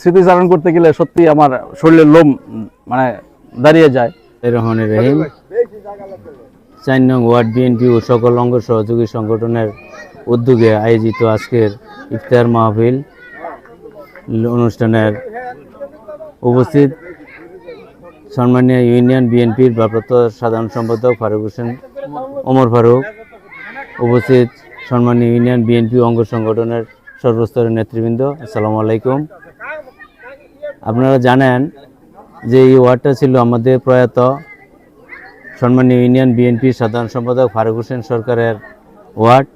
স্মৃতিচারণ করতে গেলে সত্যি আমার শরীরের লোম মানে দাঁড়িয়ে যায়। রহমানের রহিম, চার নং ওয়ার্ড বিএনপি ও সকল অঙ্গ সহযোগী সংগঠনের উদ্যোগে আয়োজিত আজকের ইফতার মাহফিল অনুষ্ঠানের উপস্থিত সম্মানীয় ইউনিয়ন বিএনপির ভারপ্রাপ্ত সাধারণ সম্পাদক ফারুক হোসেন ওমর ফারুক, উপস্থিত সম্মানীয় ইউনিয়ন বিএনপি অঙ্গ সংগঠনের সর্বস্তরের নেতৃবৃন্দ, আসসালামু আলাইকুম। আপনারা জানেন যে এই ওয়ার্ডটা ছিল আমাদের প্রয়াত সম্মানীয় ইউনিয়ন বিএনপির সাধারণ সম্পাদক ফারুক হোসেন সরকারের ওয়ার্ড।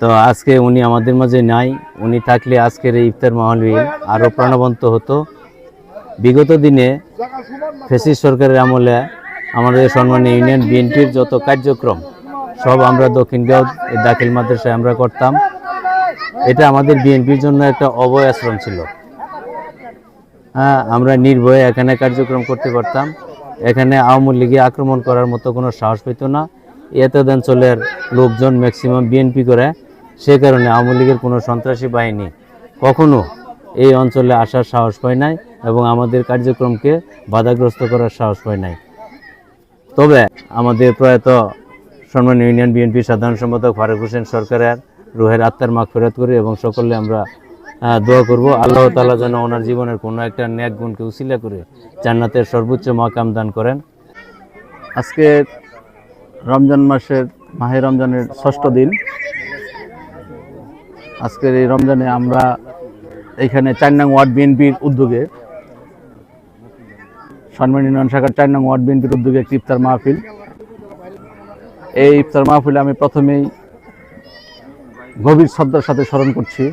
তো আজকে উনি আমাদের মাঝে নাই, উনি থাকলে আজকের এই ইফতার মাহফিল আরও প্রাণবন্ত হতো। বিগত দিনে ফেসিস সরকারের আমলে আমাদের সম্মানীয় ইউনিয়ন বিএনপির যত কার্যক্রম, সব আমরা দক্ষিণগাঁও দাখিল মাদ্রাসায় আমরা করতাম। এটা আমাদের বিএনপির জন্য একটা অভয় আশ্রম ছিল। আমরা নির্ভয়ে এখানে কার্যক্রম করতে পারতাম। এখানে আওয়ামী লীগে আক্রমণ করার মতো কোনো সাহস পেত না। এতদ অঞ্চলের লোকজন ম্যাক্সিমাম বিএনপি করে, সে কারণে আওয়ামী লীগের কোনো সন্ত্রাসী বাহিনী কখনো এই অঞ্চলে আসার সাহস পায় নাই এবং আমাদের কার্যক্রমকে বাধাগ্রস্ত করার সাহস পায় নাই। তবে আমাদের প্রয়াত সম্মানীয় ইউনিয়ন বিএনপির সাধারণ সম্পাদক ফারুক হোসেন সরকারের রুহের আত্মার মাগ ফেরত করি এবং সকলে আমরা দোয়া করব। আল্লাহ তাআলা যেন ওনার জীবনের কোনো একটা ন্যাক গুণকে উসিলা করে জান্নাতের সর্বোচ্চ মাকাম দান করেন। আজকে রমজান মাসের, মাহে রমজানের ষষ্ঠ দিন। আজকের এই রমজানে আমরা এখানে চার নং ওয়ার্ড বিএনপির উদ্যোগে সম্মান ইউনিয়ন শাখার চার নং ওয়ার্ড বিএনপির উদ্যোগে একটি ইফতার মাহফিল। এই ইফতার মাহফিলে আমি প্রথমেই গভীর শ্রদ্ধার সাথে স্মরণ করছি।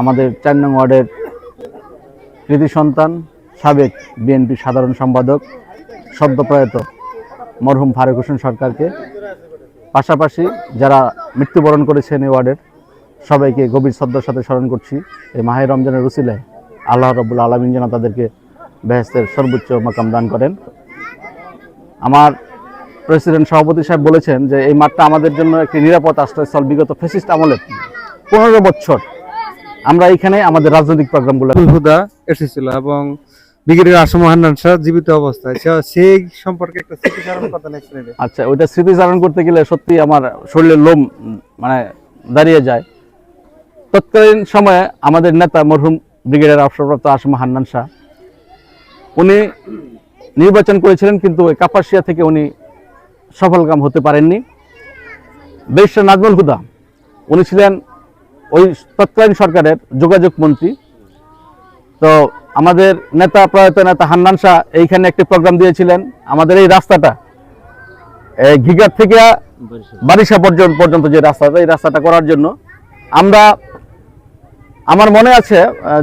আমাদের চার নং ওয়ার্ডের কৃতি সন্তান সাবেক বিএনপি সাধারণ সম্পাদক, সদ্যপ্রয়াত মরহুম ফারুক হোসেন সরকারকে। পাশাপাশি যারা মৃত্যুবরণ করেছেন এই ওয়ার্ডের, সবাইকে গভীর শ্রদ্ধার সাথে স্মরণ করছি। এই মাহে রমজানের রুসিলায় আল্লাহ রব্বুল আলমিন যেন তাদেরকে বেহেস্তের সর্বোচ্চ মাকাম দান করেন। আমার প্রেসিডেন্ট সভাপতি সাহেব বলেছেন যে, এই মাঠটা আমাদের জন্য একটি নিরাপদ আশ্রয়স্থল। বিগত ফেসিস্ট আমলে পনেরো বছর আমরা এখানে আমাদের রাজনৈতিক প্রোগ্রামগুলো হুদা এসেছিল এবং ব্রিগেডিয়ার আসম হান্নান শাহ জীবিত অবস্থায়। সেই সম্পর্কে একটা স্মৃতিচারণ কথা লিখছিলেন আচ্ছা ওইটা স্মৃতিচারণ করতে গেলে সত্যি আমার শরীরের লোম মানে দাঁড়িয়ে যায়। তৎকালীন সময়ে আমাদের নেতা মরহুম ব্রিগেডিয়ার অবসরপ্রাপ্ত আসম হান্নান শাহ উনি নির্বাচন করেছিলেন কিন্তু ওই কাপাসিয়া থেকে উনি সফলকাম হতে পারেননি। বেশ নাজমুল হুদা উনি ছিলেন ওই তৎকালীন সরকারের যোগাযোগ মন্ত্রী। তো আমাদের নেতা, প্রয়াত নেতা হান্নান শাহ এইখানে একটি প্রোগ্রাম দিয়েছিলেন। আমাদের এই রাস্তাটা ঘিঘাট থেকে বারিশা পর্যন্ত পর্যন্ত যে রাস্তাটা, এই রাস্তাটা করার জন্য আমরা, আমার মনে আছে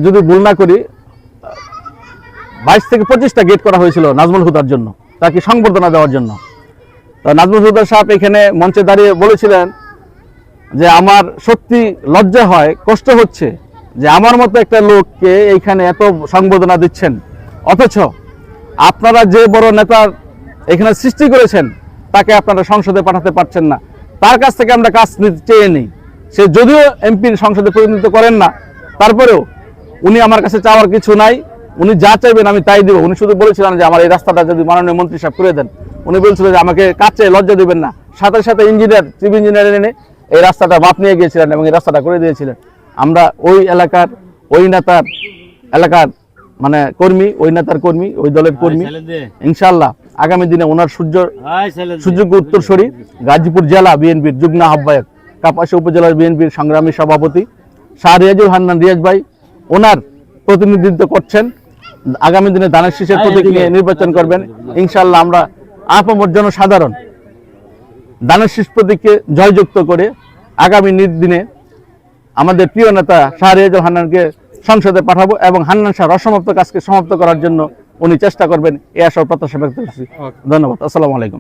যদি ভুল না করি, বাইশ থেকে পঁচিশটা গেট করা হয়েছিল নাজমুল হুদার জন্য, তাকে সংবর্ধনা দেওয়ার জন্য। তো নাজমুল হুদার সাহেব এখানে মঞ্চে দাঁড়িয়ে বলেছিলেন যে আমার সত্যি লজ্জা হয়, কষ্ট হচ্ছে যে আমার মতো একটা লোককে এইখানে এত সংবর্ধনা দিচ্ছেন। অথচ আপনারা যে বড় নেতার এখানে সৃষ্টি করেছেন, তাকে আপনারা সংসদে পাঠাতে পারছেন না। তার কাছ থেকে আমরা কাজ চেয়ে নিই। সে যদিও এমপির সংসদে প্রতিনিধিত্ব করেন না, তারপরেও উনি আমার কাছে চাওয়ার কিছু নাই। উনি যা চাইবেন আমি তাই দিব। উনি শুধু বলেছিলেন যে আমার এই রাস্তাটা যদি মাননীয় মন্ত্রী সাহেব করে দেন। উনি বলছিলেন যে আমাকে কাছে লজ্জা দেবেন না। সাথে সাথে ইঞ্জিনিয়ার চিফ ইঞ্জিনিয়ার এনে এই রাস্তাটা মাপ নিয়ে গিয়েছিলেন এবং এই রাস্তাটা করে দিয়েছিলেন। আমরা ওই এলাকার ওই নেতার এলাকার মানে কর্মী ওই নেতার কর্মী ওই দলের কর্মী ইনশাল্লাহ আগামী দিনে ওনার সূর্য সুযোগ্য উত্তরসূরি গাজীপুর জেলা বিএনপির যুগ্ম আহ্বায়ক কাপাসী উপজেলার বিএনপির সংগ্রামী সভাপতি শাহ রিয়াজুল হান্নান রিয়াজ ভাই ওনার প্রতিনিধিত্ব করছেন। আগামী দিনে দানের শীষের প্রতীক নিয়ে নির্বাচন করবেন। ইনশাল্লাহ আমরা আপামর জনসাধারণ দানের শীষ প্রতীককে জয়যুক্ত করে আগামী দিনে আমাদের প্রিয় নেতা শাহ রিয়াজুল হান্নানকে সংসদে পাঠাবো এবং হান্নান শাহ অসমাপ্ত কাজকে সমাপ্ত করার জন্য উনি চেষ্টা করবেন এ আশা ও প্রত্যাশা ব্যক্ত করছি। ধন্যবাদ। আসসালামু আলাইকুম।